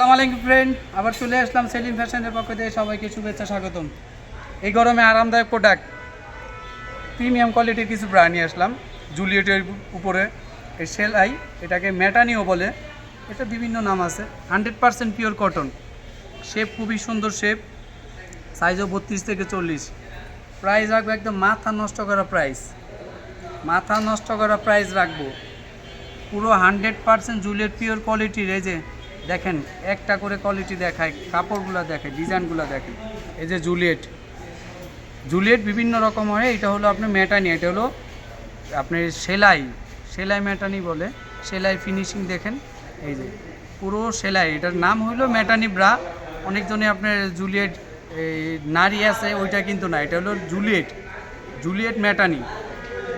আসসালামু ফ্রেন্ড আবার চলে আসলাম সেলিম ফ্যাশনের পক্ষ থেকে সবাইকে শুভেচ্ছা, স্বাগতম। এই গরমে আরামদায়ক প্রোডাক্ট প্রিমিয়াম কোয়ালিটির কিছু ব্রা নিয়ে আসলাম। জুলিয়েটের উপরে এই সেলাই এটাকে ম্যাটানিও বলে। এটা বিভিন্ন নাম আছে। Hundred percent pure cotton shape খুবই সুন্দর শেপ সাইজও বত্রিশ থেকে চল্লিশ। প্রাইস রাখব একদম মাথা নষ্ট করা প্রাইস মাথা নষ্ট করা প্রাইস রাখব। পুরো হান্ড্রেড পারসেন্ট জুলিয়েট পিওর কোয়ালিটির এই যে দেখেন, একটা করে কোয়ালিটি দেখায়, কাপড়গুলো দেখে ডিজাইনগুলো দেখে এই যে জুলিয়েট। জুলিয়েট বিভিন্ন রকম হয়, এটা হলো আপনার ম্যাটানি এটা হলো আপনার সেলাই সেলাই ম্যাটানি বলে, সেলাই ফিনিশিং দেখেন, এই যে, পুরো সেলাই। এটার নাম হলো ম্যাটানি ব্রা। অনেকজনে আপনার জুলিয়েট, এই নারী আছে, ওইটা কিন্তু না, এটা হলো জুলিয়েট জুলিয়েট ম্যাটানি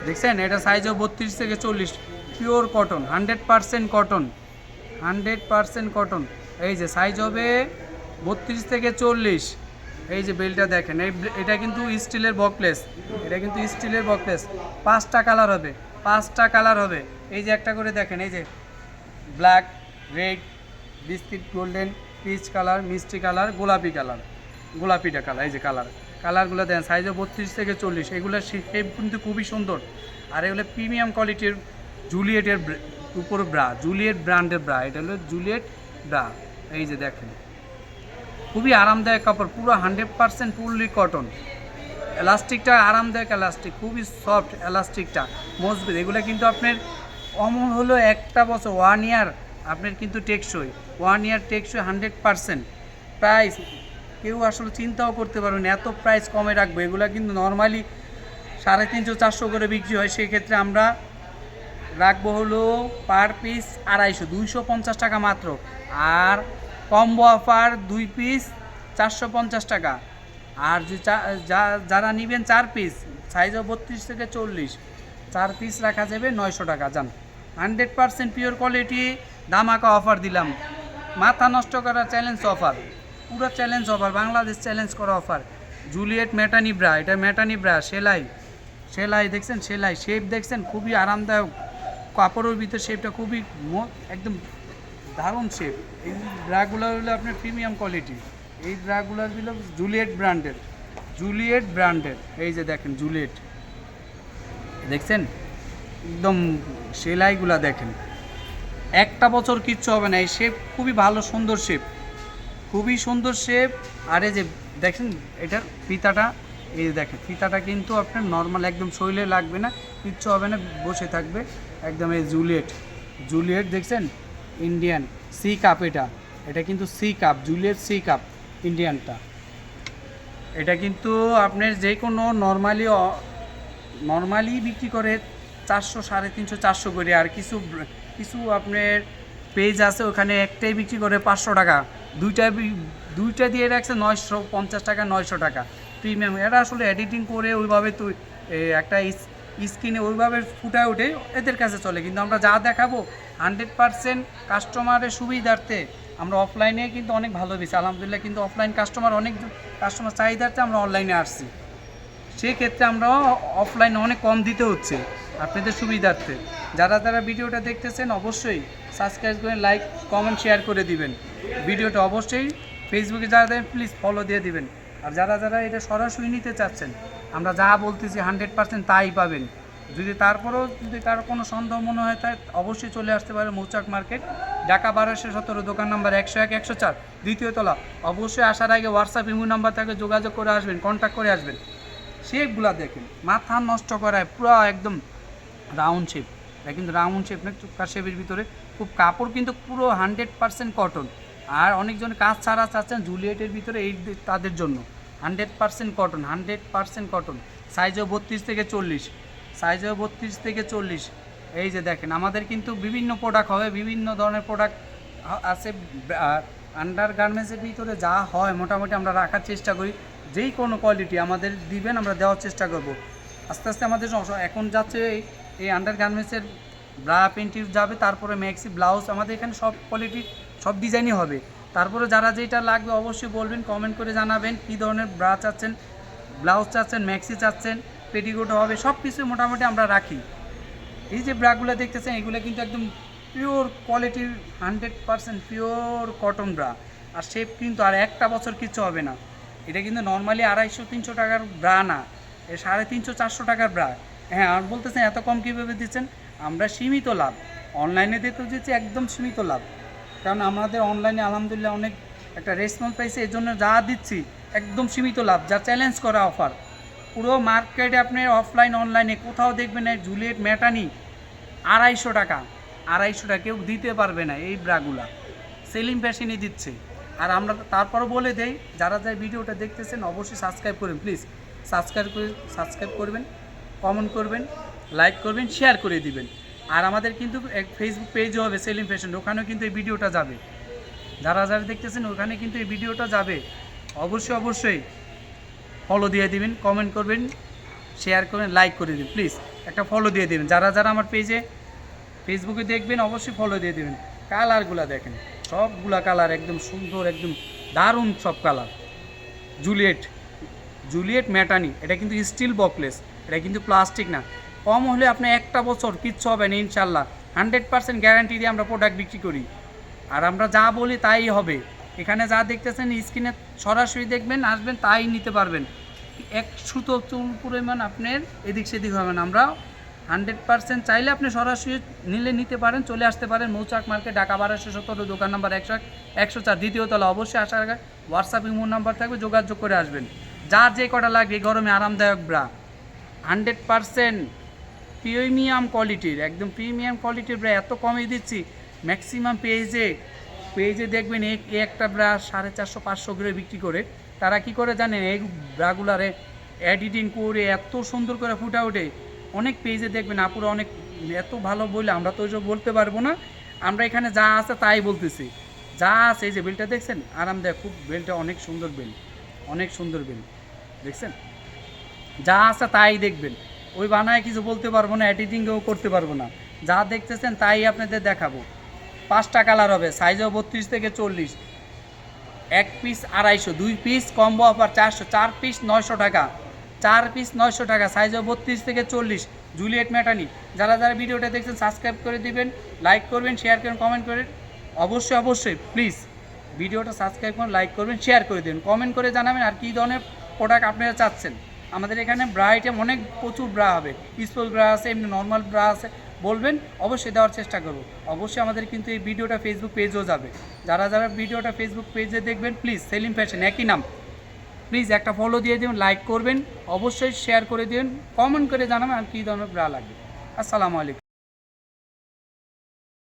দেখছেন? এটা সাইজও বত্রিশ থেকে চল্লিশ pure cotton hundred percent cotton hundred percent cotton এই যে সাইজ হবে বত্রিশ থেকে চল্লিশ। এই যে বেলটা দেখেন, এই এটা কিন্তু স্টিলের বকলেস এটা কিন্তু স্টিলের বকলেস পাঁচটা কালার হবে, পাঁচটা কালার হবে। এই যে একটা করে দেখেন, এই যে black red biscuit golden peach colour মিষ্টি কালার গোলাপি কালার গোলাপিটা কালার এই যে কালার কালারগুলো দেন সাইজে বত্রিশ থেকে চল্লিশ। এগুলো শেপ কিন্তু খুবই সুন্দর। আর এগুলো প্রিমিয়াম কোয়ালিটির জুলিয়েটের উপর ব্রা, জুলিয়েট ব্র্যান্ডের ব্রা, এটা হলো জুলিয়েট ব্রা, এই যে দেখেন। খুবই আরামদায়ক কাপড়, পুরো হান্ড্রেড পারসেন্ট ফুললি কটন। এলাস্টিকটা আরামদায়ক এলাস্টিক, খুবই সফট এলাস্টিকটা, মজবুত। এগুলো কিন্তু আপনার অমন হলো একটা বছর ওয়ান ইয়ার আপনার কিন্তু টেকসই ওয়ান ইয়ার টেকসই হান্ড্রেড পারসেন্ট। প্রাইস কেউ আসলে চিন্তাও করতে পারবে না, এত প্রাইস কমে রাখব। এগুলো কিন্তু নর্মালি সাড়ে তিনশো, চারশো করে বিক্রি হয়, সেক্ষেত্রে আমরা রাখব হলো পার পিস আড়াইশো, দুইশো পঞ্চাশ টাকা মাত্র। আর কম্বো অফার দুই পিস চারশো পঞ্চাশ টাকা। আর যে যারা নেবেন চার পিস সাইজও বত্রিশ থেকে চল্লিশ, চার পিস রাখা যাবে নয়শো টাকা যান হান্ড্রেড পারসেন্ট পিওর কোয়ালিটি দামাকা অফার দিলাম। মাথা নষ্ট করা চ্যালেঞ্জ অফার পুরো চ্যালেঞ্জ অফার বাংলাদেশ চ্যালেঞ্জ করা অফার জুলিয়েট ম্যাটানি ব্রা, এটা ম্যাটানি ব্রা, সেলাই। সেলাই দেখছেন, সেলাই শেপ দেখছেন, খুবই আরামদায়ক। কাপড়ের ভিতর শেপটা খুবই একদম দারুণ শেপ এই ব্রাগুলো হলো আপনার প্রিমিয়াম কোয়ালিটি এই ব্রাগুলো হলো জুলিয়েট ব্র্যান্ডের জুলিয়েট ব্র্যান্ডের এই যে দেখেন জুলিয়েট দেখছেন? একদম সেলাইগুলা দেখেন। একটা বছর কিচ্ছু হবে না। এই শেপ খুবই ভালো, সুন্দর শেপ খুবই সুন্দর শেপ আর এই যে দেখেন, এটার ফিতাটা এই যে দেখেন, ফিতাটা কিন্তু আপনার নর্মাল একদম শৈলে লাগবে না, কিচ্ছু হবে না, বসে থাকবে একদম এই জুলিয়েট। জুলিয়েট দেখছেন? ইন্ডিয়ান সি কাপ এটা। এটা কিন্তু C cup Juliet C cup ইন্ডিয়ানটা এটা কিন্তু আপনার যে কোনো নর্মালি নর্মালি বিক্রি করে চারশো, সাড়ে তিনশো, চারশো করে, আর কিছু কিছু আপনার পেজ আছে, ওখানে একটাই বিক্রি করে পাঁচশো টাকা। দুইটা দুইটা দিয়ে রাখছে নয়শো পঞ্চাশ টাকা, নয়শো টাকা। প্রিমিয়াম এরা আসলে এডিটিং করে ওইভাবে এ, একটা স্ক্রিনে ওইভাবে ফুটায় ওঠে এদের কাছে চলে। কিন্তু আমরা যা দেখাবো হান্ড্রেড পারসেন্ট কাস্টমারের সুবিধার্থে আমরা অফলাইনে কিন্তু অনেক ভালো বেশি আলহামদুলিল্লাহ কিন্তু অফলাইন কাস্টমার অনেক কাস্টমার চাহিদার্থে আমরা অনলাইনে আসছি। সেই ক্ষেত্রে আমরা অফলাইনে অনেক কম দিতে হচ্ছে আপনাদের সুবিধার্থে। যারা যারা ভিডিওটা দেখতেছেন অবশ্যই সাবস্ক্রাইব করে লাইক কমেন্ট শেয়ার করে দিবেন। ভিডিওটা অবশ্যই ফেসবুকে যারা দেবেন প্লিজ ফলো দিয়ে দিবেন। আর যারা যারা এটা সরাসরি নিতে চাচ্ছেন, আমরা যা বলতেছি হান্ড্রেড পার্সেন্ট তাই পাবেন। যদি তারপরেও যদি কারও কোনো সন্দেহ মনে হয় তাই অবশ্যই চলে আসতে পারে মৌচাক মার্কেট, ঢাকা বারোশো সতেরো, দোকান নাম্বার একশো এক, একশো চার, দ্বিতীয় তলা। অবশ্যই আসার আগে হোয়াটসঅ্যাপ ইমো নাম্বার থেকে, যোগাযোগ করে আসবেন কন্ট্যাক্ট করে আসবেন। শেপগুলা দেখেন, মাথা নষ্ট করায় পুরো একদম রাউন্ড শেপ কিন্তু রাউন্ড শেপ না চুপকার শেপের ভিতরে। খুব কাপড় কিন্তু পুরো হান্ড্রেড পার্সেন্ট কটন আর অনেকজন কাজ ছাড়া চাচ্ছেন জুলিয়েটের ভিতরে এই তাদের জন্য। Hundred percent cotton, hundred percent cotton. সাইজও বত্রিশ থেকে চল্লিশ। সাইজও বত্রিশ থেকে চল্লিশ। এই যে দেখেন, আমাদের কিন্তু বিভিন্ন প্রোডাক্ট হবে, বিভিন্ন ধরনের প্রোডাক্ট আছে আন্ডার গার্মেন্টসের ভিতরে যা হয় মোটামুটি আমরা রাখার চেষ্টা করি। যেই কোনো কোয়ালিটি আমাদের দিবেন, আমরা দেওয়ার চেষ্টা করব। আস্তে আস্তে আমাদের এখন যাচ্ছে এই- আন্ডার গার্মেন্টসের ব্রা পেন্টি যাবে, তারপরে ম্যাক্সি ব্লাউজ আমাদের এখানে সব কোয়ালিটির সব ডিজাইনই হবে। তারপরে যারা যেটা লাগবে অবশ্যই বলবেন কমেন্ট করে জানাবেন, কী ধরনের ব্রা চাচ্ছেন ব্লাউজ চাচ্ছেন ম্যাক্সি চাচ্ছেন পেটিকোট হবে সব কিছু মোটামুটি আমরা রাখি। এই যে ব্রাগুলো দেখতেছেন, এগুলো কিন্তু একদম পিওর কোয়ালিটির hundred percent pure cotton bra আর শেপ কিন্তু আর একটা বছর কিছু হবে না। এটা কিন্তু নর্মালি আড়াইশো, তিনশো টাকার ব্রা না সাড়ে তিনশো, চারশো টাকার ব্রা হ্যাঁ আর বলতেছেন এত কম কীভাবে দিচ্ছেন? আমরা সীমিত লাভ। অনলাইনে দিতে দিচ্ছি একদম সীমিত লাভ। কারণ আমাদের অনলাইনে আলহামদুলিল্লাহ অনেক একটা রেসপন্স পাইছে এই জন্য যা দিচ্ছি, একদম সীমিত লাভ, যা চ্যালেঞ্জ করা অফার পুরো মার্কেটে আপনি অফলাইন অনলাইনে কোথাও দেখবেন না জুলিয়েট ম্যাটানি আড়াইশো টাকা। আড়াইশো টাকা কেউ দিতে পারবে না এই ব্রাগুলা। সেলিং ফ্যাশনই দিচ্ছে। আর আমরা তারপরও বলে দেই, যারা যারা ভিডিওটা দেখতেছেন, অবশ্যই সাবস্ক্রাইব করবেন প্লিজ সাবস্ক্রাইব করে সাবস্ক্রাইব করবেন কমেন্ট করবেন। লাইক করবেন শেয়ার করে দিবেন। আর আমাদের কিন্তু এক ফেসবুক পেজও হবে সেলিং ফ্যাশন, ওখানেও কিন্তু এই ভিডিওটা যাবে। যারা যারা দেখতেছেন, ওখানে কিন্তু এই ভিডিওটা যাবে। অবশ্যই অবশ্যই ফলো দিয়ে দিবেন কমেন্ট করবেন শেয়ার করবেন লাইক করে দিন প্লিজ একটা ফলো দিয়ে দেবেন। যারা যারা আমার পেজে ফেসবুকে দেখবেন, অবশ্যই ফলো দিয়ে দেবেন। কালারগুলো দেখেন, সবগুলা কালার একদম সুন্দর, একদম দারুণ সব কালার জুলিয়েট জুলিয়েট ম্যাটানি এটা কিন্তু স্টিল বকলেস এটা কিন্তু প্লাস্টিক না। কম হলে আপনি একটা বছর কিচ্ছু হবে না ইনশাল্লাহ হান্ড্রেড পার্সেন্ট গ্যারান্টি দিয়ে আমরা প্রোডাক্ট বিক্রি করি। আর আমরা যা বলি তাই হবে। এখানে যা দেখতেছেন, স্ক্রিনে সরাসরি দেখবেন, আসবেন, তাই নিতে পারবেন। এক সুতো চুল পরিমাণ আপনার এদিক সেদিক হবে না। আমরা হান্ড্রেড পার্সেন্ট চাইলে আপনি সরাসরি নিলে নিতে পারেন, চলে আসতে পারেন। মৌচাক মার্কেট, ঢাকা বারোশো সতেরো, দোকান নাম্বার একশো একশো চার, দ্বিতীয় তলা। অবশ্যই আসার আগে হোয়াটসঅ্যাপ ইমো নাম্বার থাকবে, যোগাযোগ করে আসবেন। যার যে কটা লাগবে গরমে আরামদায়ক ব্রা। হান্ড্রেড পার্সেন্ট প্রিমিয়াম কোয়ালিটির, একদম প্রিমিয়াম কোয়ালিটির ব্রা, এত কমে দিচ্ছি। ম্যাক্সিমাম পেজে পেজে দেখবেন এই একটা ব্রা সাড়ে চারশো, পাঁচশো করে বিক্রি করে। তারা কি করে জানেন, এই ব্রাগুলারে এডিটিং করে এত সুন্দর করে ফুটা ওঠে। অনেক পেজে দেখবেন, আপুরা অনেক, এত ভালো বলে আমরা তো ওইসব বলতে পারব না। আমরা এখানে যা আছে তাই বলতেছি। যা আছে, এই যে বেলটা দেখছেন? আরামদায়ক, খুব বেলটা অনেক সুন্দর বেল। অনেক সুন্দর বেল। দেখছেন? যা আছে তাই দেখবেন। ওই বানায় কিছু বলতে পারব না এডিটিংও করতে পারব না। যা দেখতেছেন তাই আপনাদের দেখাবো। পাঁচটা কালার হবে সাইজও বত্রিশ থেকে চল্লিশ। এক পিস আড়াইশো, দুই পিস কম্বো অফার চারশো, চার পিস নয়শো টাকা। চার পিস নয়শো টাকা সাইজও বত্রিশ থেকে চল্লিশ। জুলিয়েট ম্যাটানি, যারা যারা ভিডিওটা দেখছেন সাবস্ক্রাইব করে দিবেন লাইক করবেন শেয়ার করবেন কমেন্ট করবেন অবশ্যই অবশ্যই প্লিজ ভিডিওটা সাবস্ক্রাইব করুন লাইক করবেন শেয়ার করে দেবেন কমেন্ট করে জানাবেন আর কী ধরনের প্রোডাক্ট আপনারা চাচ্ছেন। আমাদের এখানে ব্রা আইটেম অনেক প্রচুর ব্রা হবে। স্পোর্ট ব্রা আছে, এমনি নর্মাল ব্রা আছে। বলবেন, অবশ্যই দেওয়ার চেষ্টা করব। অবশ্যই আমাদের কিন্তু এই ভিডিওটা ফেসবুক পেজও যাবে। যারা যারা ভিডিওটা ফেসবুক পেজে দেখবেন প্লিজ সেলিম ফ্যাশন একই নাম। প্লিজ একটা ফলো দিয়ে দিন লাইক করবেন, অবশ্যই শেয়ার করে দিন কমেন্ট করে জানাবেন আর কী ধরনের ব্রা লাগবে। আসসালামু আলাইকুম।